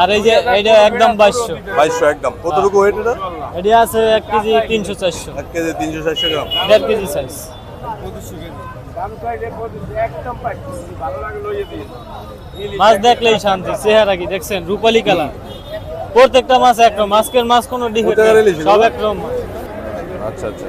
আর এই যে এটা একদম বাইশশো। বাইশশো একদম। কতটুকু ওয়েট এটা? এটি আছে এক কেজি তিনশো চারশো। এক কেজি তিনশো চারশো গ্রাম। দেড় কেজি সাইজ মাছ দেখলেই শান্তি চেহারা কি দেখছেন? রূপালী কালার। প্রত্যেকটা মাছ একরকম আজকের মাছ কোনো ডিফেক্ট সব? একরকম মাছ। আচ্ছা আচ্ছা।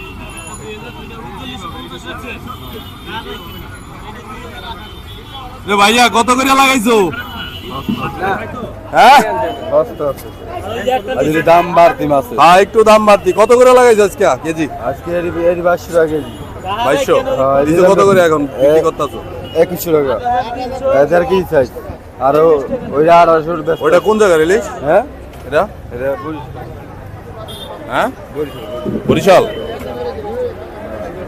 রে ভাইয়া কত করে লাগাইছো? হ্যাঁ? আজকে দাম বাড়তি মাছের। একটু দাম বাড়তি। কত করে লাগাইছো আজকে? কেজি? আজকে এর এর বাইশশো টাকা কেজি। বাইশশো? কত করে এখন বিক্রি করতেছো? একুশশো টাকা। এদের কি চাই? আরও ওইটা আড়াইশো ওইটা কোন হ্যাঁ? এটা? এটা হ্যাঁ? বরিশাল?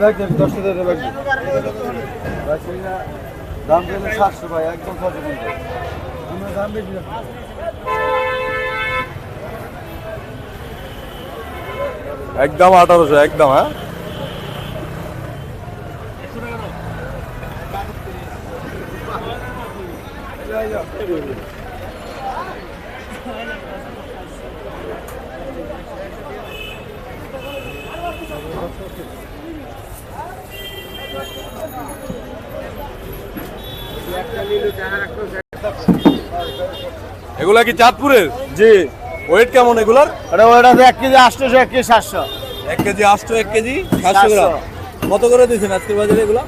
এটা ব্যাগ দেন, দশ টাকা দিয়ে ব্যাগ দিন। বাইশশো টাকা। দাম পেলে সাতশো ভাই একদম কত কিন্তু দাম বেশি না। একদম আঠারোশো একদম হ্যাঁ এগুলা কি চাঁদপুরের? জি। ওয়েট কেমন এগুলার? এটা এক কেজি আটশোশো এক কেজি সাতশো। এক কেজি আটশো এক কেজি সাতশো। গ্রাম। কত করে দিয়েছেন আজকের বাজারে এগুলা?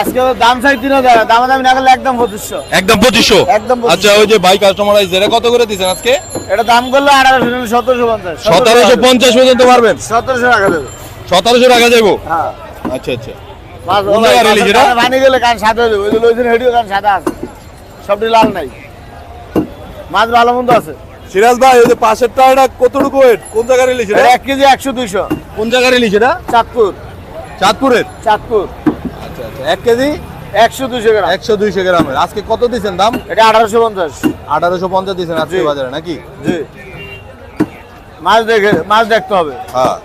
আজকে দাম চাই তিন হাজার দাম দামি না করলে একদম পঁচিশশো। একদম পঁচিশশো? একদম আচ্ছা ওই যে ভাই কাস্টমার আইছে এটা কত করে দিয়েছেন আজকে? এটা দাম করলে আঠারোশো সতেরোশো পঞ্চাশ। সতেরোশো পঞ্চাশ পর্যন্ত পারবেন? সতেরোশো টাকা দেবে। সতেরোশো টাকা হ্যাঁ। আচ্ছা আচ্ছা। ভানি গেলে কান সাদা হয়ে যাবে লইছেন হেডিও কান সাদা আছে। সবটি লাল নাই। মাছ ভালো মন্দ আছে? সিরাজ ভাই ওই যে পাশেরটা এটা কতটুকু ওয়েট কোন জায়গার ইলিশ এটা এক কেজি একশো দুইশো। কোন জায়গার ইলিশ এটা চাঁদপুর। চাঁদপুরের? চাঁদপুর। আচ্ছা আচ্ছা এক কেজি? একশো দুইশো গ্রাম। একশো দুইশো গ্রামের আজকে কত দিয়েছেন দাম? এটা আঠারোশো পঞ্চাশ। আঠারোশো পঞ্চাশ দিয়েছেন আজকে বাজারে নাকি? জি। মাছ দেখে মাছ দেখতে হবে। হ্যাঁ।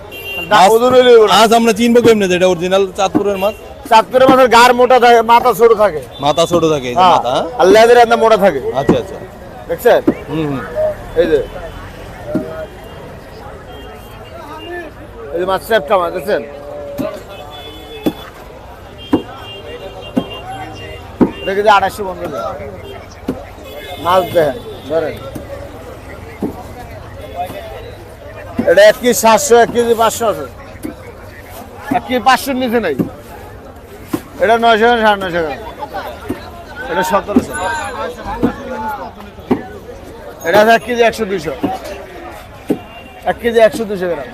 মাছ- আমরা চিনবো কেমনে যে এটা অরিজিনাল চাঁদপুরের মাছ? চাঁদপুরের মাছের গার মোটা থাকে মাথা ছোট থাকে। মাথা ছোট থাকে যে হ্যাঁ মাথা হ্যাঁ? আর মোটা থাকে। আচ্ছা আচ্ছা। দেখছেন? হুম এই যে। এই যে মাছ চেপটা মাছ দেখছেন? এটা কিন্তু আড়াইশো বন্ধ মাছ দেখেন ধরেন। এটা এক কেজি সাতশো এক কেজি পাঁচশো আছে। এক কেজি পাঁচশোর নিচে নাই। এটা নয়শো সাড়ে নয়শো গ্রাম এটা সতেরোশো এটা এক কেজি একশো দুশো এক কেজি একশো দুশো গ্রাম।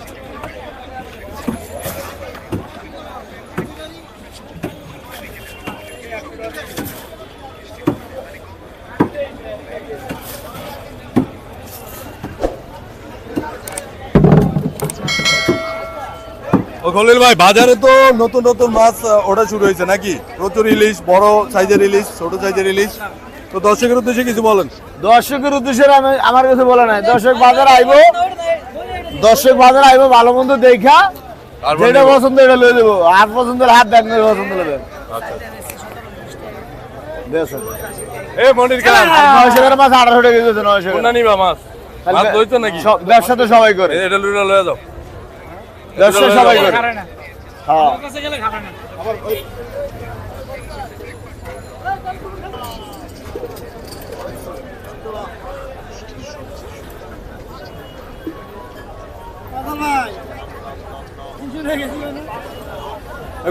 ও খলিল ভাই বাজারে তো নতুন নতুন মাছ ওঠা শুরু হয়েছে নাকি? প্রচুর ইলিশ বড় সাইজের ইলিশ ছোট সাইজের ইলিশ তো দর্শকের উদ্দেশ্যে কিছু বলেন। দর্শকের উদ্দেশ্যে আমি আমার কাছে বলা নাই। দর্শক বাজার আইব। দর্শক বাজার আইব ভালো মন্দ দেখা। যেটা পছন্দ এটা লয়ে দেবো। হাত পছন্দের হাত দেন পছন্দ নেবেন। এ মনির খান। নয়শো গ্রাম মাছ টাকা দিয়েছে নিবা নাকি? সব- ব্যবসা তো সবাই করে। এটা লুইরা লয়ে যাও। ব্যবসা সবাই করে। হ্যাঁ।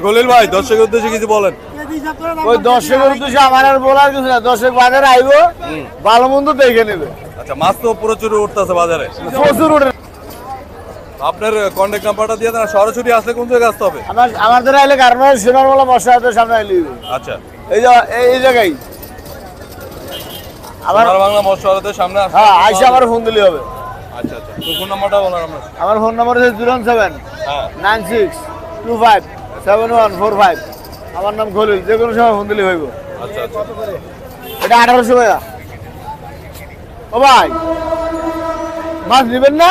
খলিল ভাই দর্শকের উদ্দেশ্যে কিছু বলেন। ওই দর্শকের উদ্দেশ্যে আমার আর বলার কিছু না। দর্শক বাজারে আইবো ভালো মন্দ দেখে নেবে। আচ্ছা মাছ তো প্রচুর উঠতেছে বাজারে। প্রচুর উঠে আপনার কন্ট্যাক্ট নাম্বারটা দিয়ে দেন সরাসরি আসলে কোন জায়গায় আসতে হবে? আমার আমাদের আইলে গার্মেন্টস সোনারমালা মশা হাতের সামনে আইলি। আচ্ছা। এই যে এই- জায়গায়। আমার বাংলা মৎস্য সামনে হ্যাঁ আইসা আমার ফোন দিলে হবে। আচ্ছা আচ্ছা। তো ফোন নাম্বারটা বলেন আপনার আমার। ফোন নাম্বার হচ্ছে জিরো সেভেন হ্যাঁ। Nine six two five seven one four five. আমার নাম খলিল যে কোনো সময় ফোন দিলে হইব। আচ্ছা আচ্ছা। এটা আঠারোশো টাকা ও ভাই মাছ নেবেন না?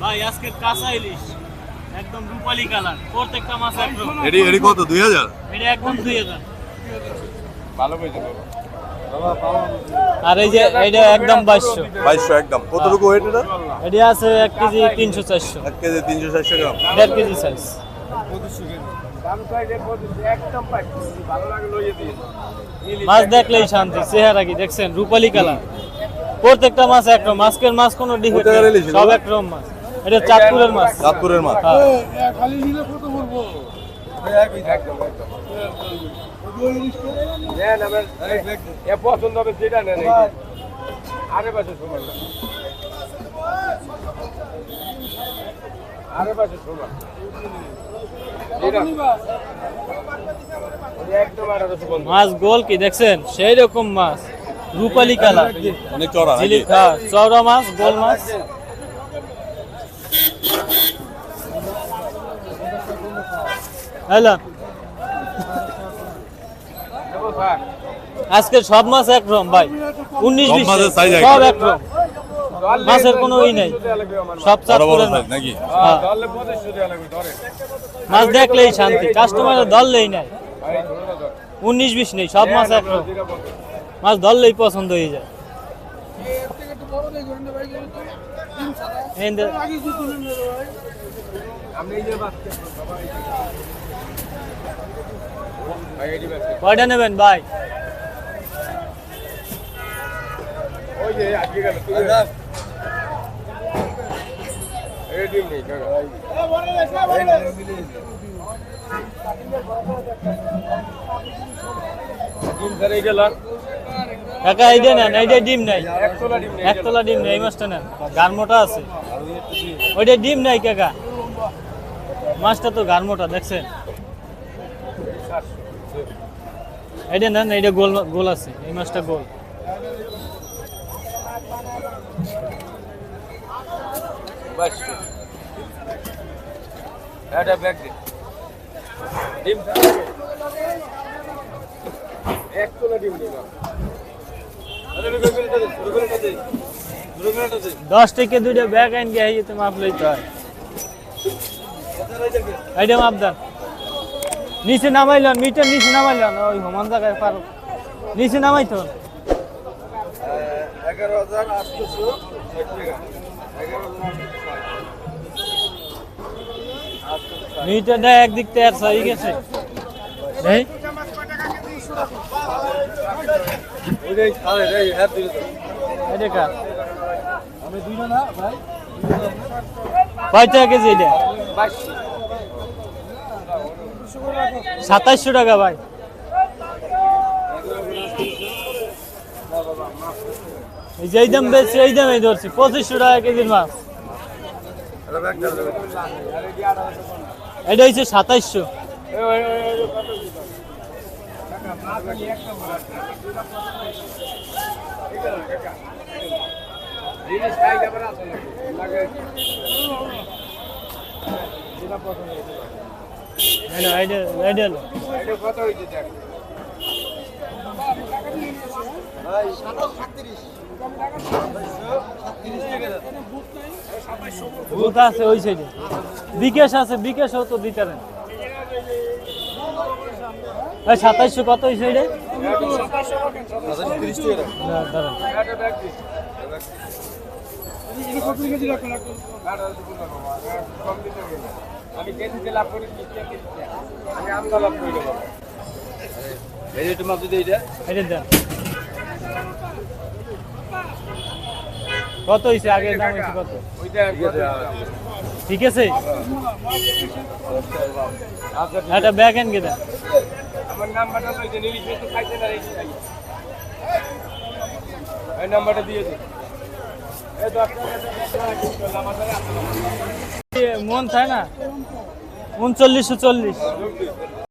ভাই আজকে কাঁচা ইলিশ। একদম রূপালি কালার। প্রত্যেকটা মাছ একদম এটি এটি কত? দুই হাজার? এটা একদম দুই হাজার। ভালো পেয়েছে বাবা আর এই যে এটা একদম বাইশশো। বাইশশো একদম। কতটুকু ওয়েট এটা? এটি আছে এক কেজি তিনশো চারশো। এক কেজি তিনশো চারশো গ্রাম। দেড় কেজি সাইজ দাম চাইলে বলতেছে একদম বাইশ ভালো লাগে লইয়ে দিয়ে মাছ দেখলেই শান্তি চেহারা কি দেখছেন? রূপালি কালার। প্রত্যেকটা মাছ একরকম মাছকের মাছ কোনো ডিফেক্ট সব এগুলো? একরকম মাছ। এটা চাঁদপুরের মাছ। চাঁদপুরের মাছ। হ্যাঁ। পছন্দ হবে নেন আরে পাশে সমান না। আরে পাশে সমান। মাছ গোল কি দেখছেন? সেই রকম মাছ। রূপালি কালার। অনেক চড়া নাকি? হ্যাঁ, মাছ গোল মাছ। হ্যালো। আজকে সব মাছ একরকম ভাই। উনিশ সব একরকম। মাছের কোনো ই নাই। সব চাঁদপুরের মাছ নাকি? হ্যাঁ। ধরে মাছ দেখলেই শান্তি। কাস্টমারের ধরলেই নাই উনিশ বিশ নেই সব মাছ একরকম মাছ ধরলেই পছন্দ হয়ে যায়। কয়টা নেবেন? ভাই। কাকা এই গেল কাকা এই যে নেন এইটা ডিম নাই। ডিম নেই একতলা ডিম নেই এই মাছটা নেন। গার মোটা আছে। ওইটা ডিম নাই কাকা। মাছটা তো গার মোটা দেখছেন? এইটা নেন এইটা গোল গোল আছে এই মাছটা গোল। এটা ব্যাগ ডিম এক তোলা ডিম দশ থেকে দুইটা ব্যাগ আইন গিয়ে যেতে মাপ লইতে হয়। এইটা মাপ দেন। নিচে নামাইলেন মিটার নিচে নামাইলেন ওই সমান জায়গায় পার। নিচে নামাইতো এগারো হাজার আটশোশো ষাট টাকা এগারো হাজার মিটারটা একদিক থেকে আর সহি গেছে এই ওইটাই আরে রে হ্যাঁ দিলে তো এটা কার আমি দুইটা না ভাই কয় টাকা কেজি এটা? সাতাইশশো টাকা ভাই। এই যে এই দাম বেশি, এই দামে ধরছি, পঁচিশশো টাকা কেজির মাছ। এটা হচ্ছে সাতাইশশো। এটা কত হয়েছে কোথা আছে ওই সাইডে। বিকাশ আছে, বিকাশও তো দিতে পারেন। সাতাইশশো সাইডে। আমি লাভ লাভ করি দেবো যদি এইটা। এটা দেন। কত হয়েছে আগের দাম হয়েছে কত? ঠিক আছে একটা ব্যাগ এন আমার নাম্বারটা তো এই যে নিলিশ তো খাইতে না এই খাই এই নাম্বারটা দিয়ে দিন এই দশ টাকা মন থাকে না? উনচল্লিশশো চল্লিশ।